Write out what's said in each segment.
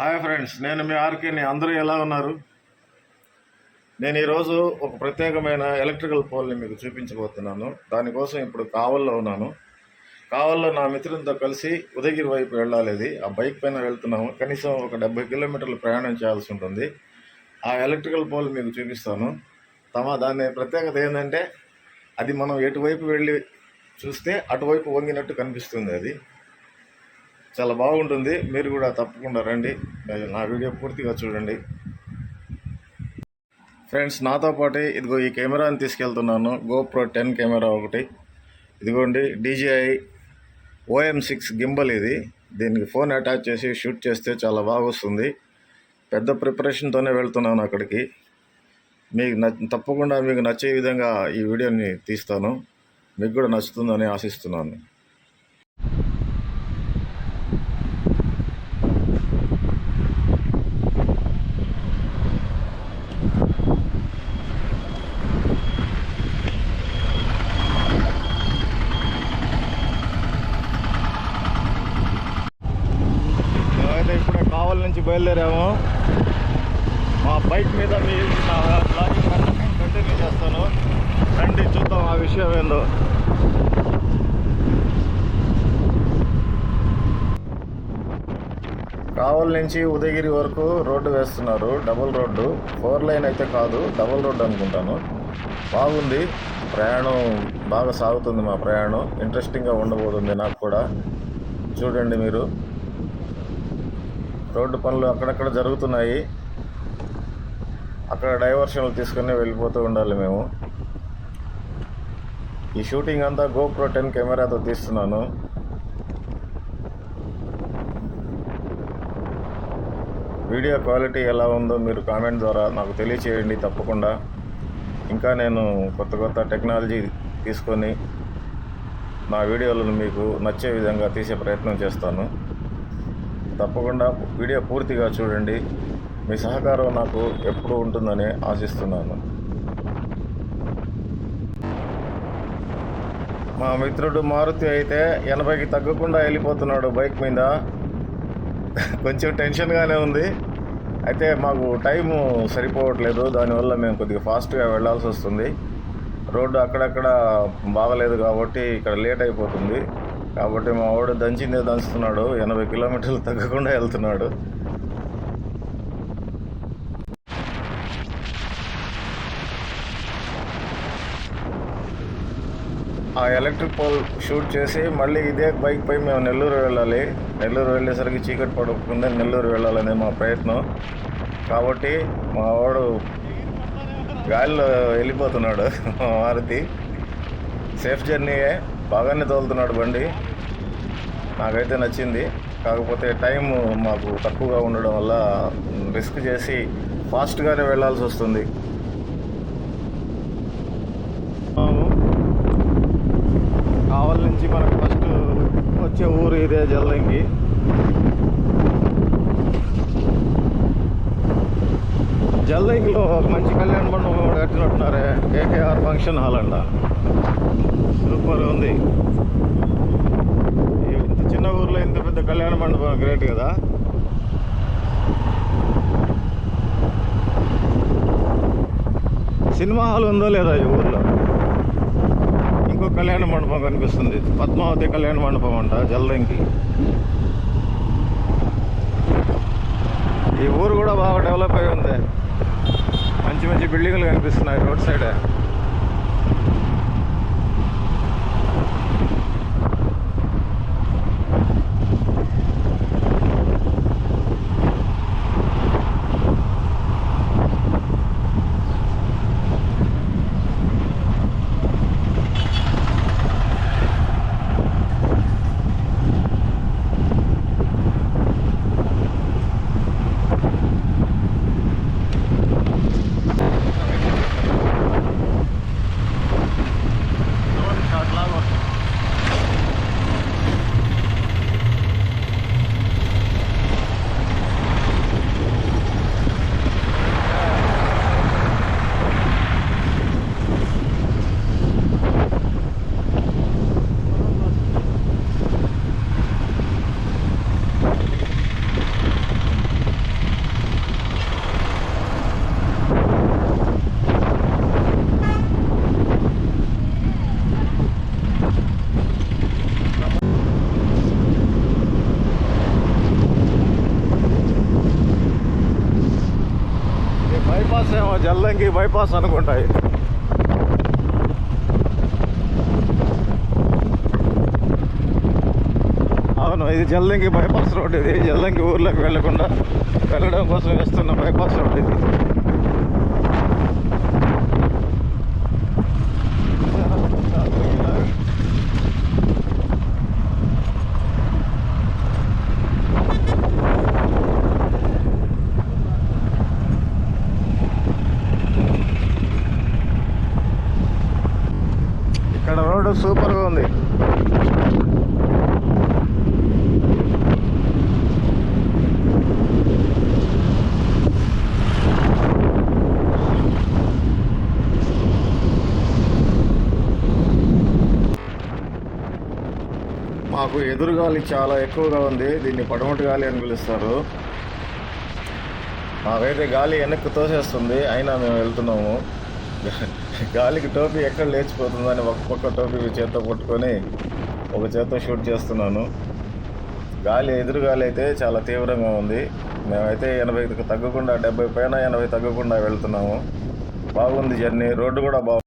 Hi friends నేను మీ ఆర్కేని అందరూ ఎలా ఉన్నారు? నేను ఈరోజు ఒక ప్రత్యేకమైన ఎలక్ట్రికల్ పోల్ని మీకు చూపించబోతున్నాను. దానికోసం ఇప్పుడు కావల్లో ఉన్నాను. కావల్లో నా మిత్రులతో కలిసి ఉదయగిరి వైపు వెళ్ళాలి ఇది. ఆ బైక్ పైన వెళ్తున్నాము. కనీసం ఒక డెబ్బై కిలోమీటర్లు ప్రయాణం చేయాల్సి ఉంటుంది. ఆ ఎలక్ట్రికల్ పోల్ మీకు చూపిస్తాను. తమ దాని ప్రత్యేకత ఏంటంటే అది మనం ఎటువైపు వెళ్ళి చూస్తే అటువైపు వంగినట్టు కనిపిస్తుంది అది. చాలా బాగుంటుంది. మీరు కూడా తప్పకుండా రండి. నా వీడియో పూర్తిగా చూడండి. ఫ్రెండ్స్ నాతో పాటు ఇదిగో ఈ కెమెరాని తీసుకెళ్తున్నాను. గోప్రో టెన్ కెమెరా ఒకటి. ఇదిగోండి డీజీఐ ఓఎం సిక్స్ గింబల్ ఇది. దీనికి ఫోన్ అటాచ్ చేసి షూట్ చేస్తే చాలా బాగా వస్తుంది. పెద్ద ప్రిపరేషన్తోనే వెళ్తున్నాను అక్కడికి. మీకు న తప్పకుండా మీకు నచ్చే విధంగా ఈ వీడియోని తీస్తాను. మీకు కూడా నచ్చుతుందని ఆశిస్తున్నాను మేమైతే ఇప్పుడే కావల్ నుంచి బయలుదేరాము. మా బైక్ మీద మీ నా కంటిన్యూ చేస్తాను. రండి చూద్దాం ఆ విషయం ఏందో. కావల్ నుంచి ఉదయగిరి వరకు రోడ్డు వేస్తున్నారు. Double road. ఫోర్ లైన్ అయితే కాదు డబుల్ రోడ్డు అనుకుంటాను. బాగుంది. ప్రయాణం బాగా సాగుతుంది మా ప్రయాణం. ఇంట్రెస్టింగ్గా ఉండబోతుంది నాకు కూడా. చూడండి మీరు. రోడ్డు పనులు అక్కడక్కడ జరుగుతున్నాయి. అక్కడ డైవర్షన్లు తీసుకుని వెళ్ళిపోతూ ఉండాలి మేము. ఈ షూటింగ్ అంతా గోప్రో టెన్ కెమెరాతో తీస్తున్నాను. వీడియో క్వాలిటీ ఎలా ఉందో మీరు కామెంట్ ద్వారా నాకు తెలియచేయండి తప్పకుండా. ఇంకా నేను కొత్త కొత్త టెక్నాలజీ తీసుకొని నా వీడియోలను మీకు నచ్చే విధంగా తీసే ప్రయత్నం చేస్తాను. తప్పకుండా వీడియో పూర్తిగా చూడండి. మీ సహకారం నాకు ఎప్పుడు ఉంటుందని ఆశిస్తున్నాను. మా మిత్రుడు మారుతి అయితే ఎనభైకి తగ్గకుండా వెళ్ళిపోతున్నాడు బైక్ మీద. కొంచెం టెన్షన్గానే ఉంది. అయితే మాకు టైము సరిపోవట్లేదు. దానివల్ల మేము కొద్దిగా ఫాస్ట్గా వెళ్ళాల్సి వస్తుంది. రోడ్డు అక్కడక్కడ బాగలేదు కాబట్టి ఇక్కడ లేట్ అయిపోతుంది. కాబట్టి మా వాడు దంచిందే దంచుతున్నాడు. ఎనభై కిలోమీటర్లు తగ్గకుండా వెళ్తున్నాడు. ఆ ఎలక్ట్రిక్ పోల్ షూట్ చేసి మళ్ళీ ఇదే బైక్ పై మేము నెల్లూరు వెళ్ళాలి. నెల్లూరు వెళ్ళేసరికి చీకటి పడకుండా నెల్లూరు వెళ్ళాలనే మా ప్రయత్నం. కాబట్టి మా వాడు గాలిలో వెళ్ళిపోతున్నాడు. మారుతి. సేఫ్ జర్నీయే. బాగానే తోలుతున్నాడు బండి. నాకైతే నచ్చింది. కాకపోతే టైం మాకు తక్కువగా ఉండడం వల్ల రిస్క్ చేసి ఫాస్ట్గానే వెళ్ళాల్సి వస్తుంది. కావల్ నుంచి మనకు ఫస్ట్ వచ్చే ఊరు ఇదే జల్లంగి. జల్లంగిలో ఒక మంచి కళ్యాణ మండపం కట్టినట్టున్నారే. కేకేఆర్ ఫంక్షన్ హాల్ అంట సూపర్ ఉంది ఈ ఇంత చిన్న ఊర్లో ఇంత పెద్ద కళ్యాణ మండపం గ్రేట్ కదా. సినిమా హాల్ ఉందో లేదా ఈ ఊర్లో. ఇంకో కళ్యాణ మండపం కనిపిస్తుంది. పద్మావతి కళ్యాణ మండపం అంట జల్దంకి. ఈ ఊరు కూడా బాగా డెవలప్ అయి ఉంది. మంచి మంచి బిల్డింగ్లు కనిపిస్తున్నాయి రోడ్ సైడ్. జల్లంకి బైపాస్ అనుకుంటాయి. అవును ఇది జల్లంకి బైపాస్ రోడ్ ఇది. జల్లంకి ఊర్లోకి వెళ్ళకుండా వెళ్ళడం కోసం వేస్తున్న బైపాస్ రోడ్ ఇది ఇక్కడ రోడ్డు సూపర్గా ఉంది మనకు ఎదురుగాలి చాలా ఎక్కువగా ఉంది. దీన్ని పడమటి గాలి అని పిలుస్తారు. మాకైతే గాలి వెనక్కి తోసేస్తుంది. అయినా మేము వెళ్తున్నాము. గాలికి టోపీ ఎక్కడ లేచిపోతుందని ఒక పక్క టోపీ చేత్తో పట్టుకొని ఒక చేత్తో షూట్ చేస్తున్నాను. గాలి ఎదురుగాలి అయితే చాలా తీవ్రంగా ఉంది. మేమైతే ఎనభైకి తగ్గకుండా డెబ్బై పైన ఎనభై తగ్గకుండా వెళ్తున్నాము. బాగుంది జర్నీ. రోడ్డు కూడా బాగుంది.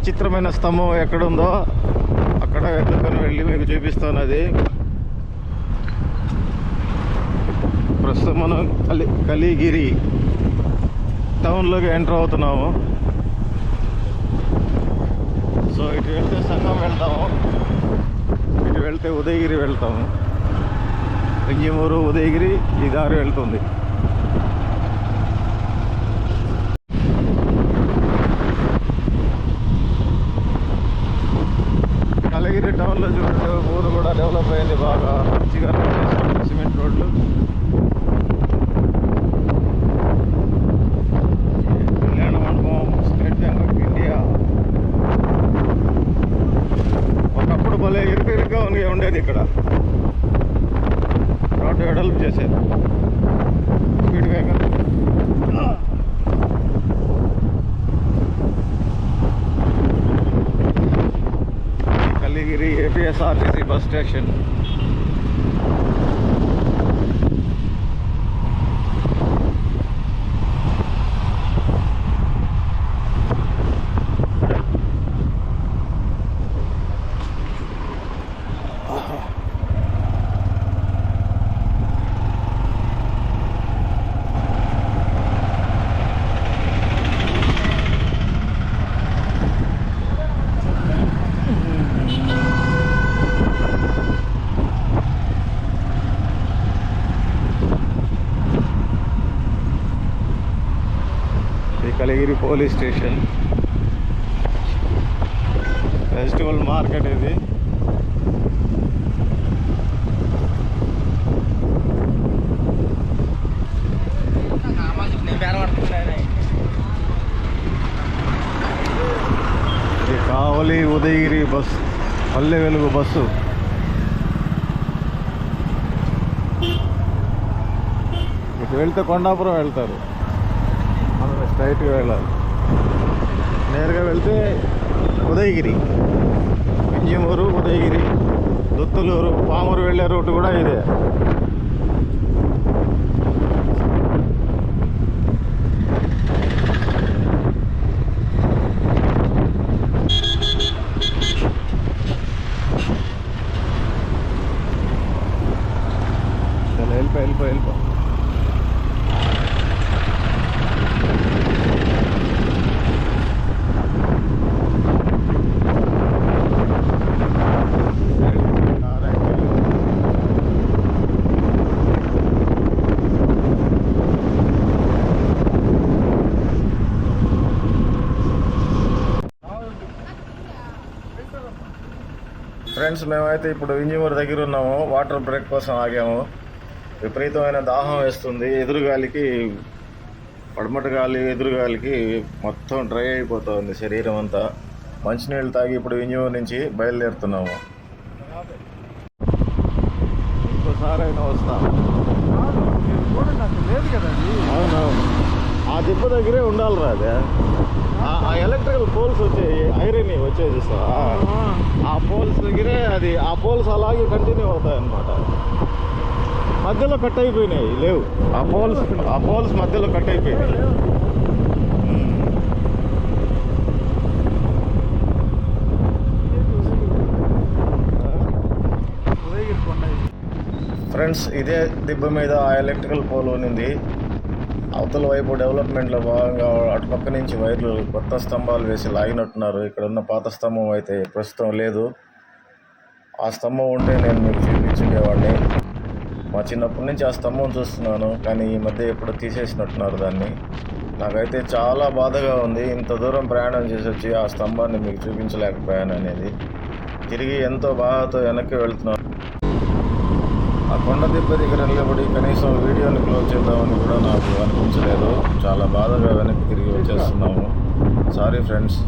విచిత్రమైన స్తంభం ఎక్కడుందో అక్కడ ఎత్తుకొని వెళ్ళి మీకు చూపిస్తాను అది. ప్రస్తుతం మనం కలి కలిగిరి టౌన్లోకి ఎంటర్ అవుతున్నాము. సో ఇటు వెళ్తే సంఘం వెళ్తాము. ఇటు వెళ్తే ఉదయగిరి వెళ్తాము. రింగిమూరు ఉదయగిరి ఈ దారి వెళ్తుంది కలిగిరి టౌన్లో చూడండి ఊరు కూడా డెవలప్ అయింది బాగా. మంచిగా సిమెంట్ రోడ్లు. కళ్యాణ మండపం స్టేట్ బ్యాంక్ ఆఫ్ ఇండియా ఒకప్పుడు భలే ఇరుకు ఇరుగ్గా ఉంది ఉండేది ఇక్కడ. station. Giri police station. Vegetable market ఇది. Kavali Udayagiri bus Palle Velugu bus. వెళ్తే కొండాపురం వెళ్తారు. మనం స్ట్రైట్గా వెళ్ళాలి. నేరుగా వెళ్తే ఉదయగిరి వింజమూరు ఉదయగిరి దుత్తులూరు పామూరు వెళ్ళే రూట్ కూడా ఇదే. ఫ్రెండ్స్ మేమైతే ఇప్పుడు వింజమూరు దగ్గర ఉన్నాము. వాటర్ బ్రేక్ కోసం ఆగాము. విపరీతమైన దాహం వేస్తుంది. ఎదురుగాలికి పడమట గాలి ఎదురుగాలికి మొత్తం డ్రై అయిపోతుంది శరీరం అంతా. మంచినీళ్ళు తాగి ఇప్పుడు వింజమూరు నుంచి బయలుదేరుతున్నాము. ఇంకోసారి అయినా వస్తాం లేదు కదండి అవునవును. ఆ దిబ్బ దగ్గరే ఉండాలి రా అదే. ఆ- ఎలక్ట్రికల్ పోల్స్ వచ్చాయి. ఐరన్ వచ్చేది ఆ పోల్స్ దగ్గరే అది ఆ పోల్స్ అలాగే కంటిన్యూ అవుతాయి అనమాట మధ్యలో కట్ అయిపోయినాయి లేవు. ఆ పోల్స్ ఆ పోల్స్ మధ్యలో కట్ అయిపోయినాయి. ఫ్రెండ్స్ ఇదే దిబ్బ మీద ఆ ఎలక్ట్రికల్ పోల్ ఉంది అవతల వైపు డెవలప్మెంట్లో భాగంగా అటుపక్క నుంచి వైర్లు కొత్త స్తంభాలు వేసి లాగినట్టున్నారు. ఇక్కడ ఉన్న పాత స్తంభం అయితే ప్రస్తుతం లేదు. ఆ స్తంభం ఉంటే నేను మీకు చూపించుండేవాడిని మా చిన్నప్పటి నుంచి ఆ స్తంభం చూస్తున్నాను కానీ ఈ మధ్య ఎప్పుడు తీసేసినట్టున్నారు దాన్ని. నాకైతే చాలా బాధగా ఉంది. ఇంత దూరం ప్రయాణం చేసి వచ్చి ఆ స్తంభాన్ని మీకు చూపించలేకపోయాను అనేది. తిరిగి ఎంతో బాధతో వెనక్కి వెళ్తున్నాను. కొండ దెబ్బ దగ్గర నిలబడి కనీసం వీడియోని క్లోజ్ చేద్దామని కూడా నాకు అనిపించలేదు. చాలా బాధగా వెనక్కి తిరిగి వచ్చేస్తున్నాము. Sorry friends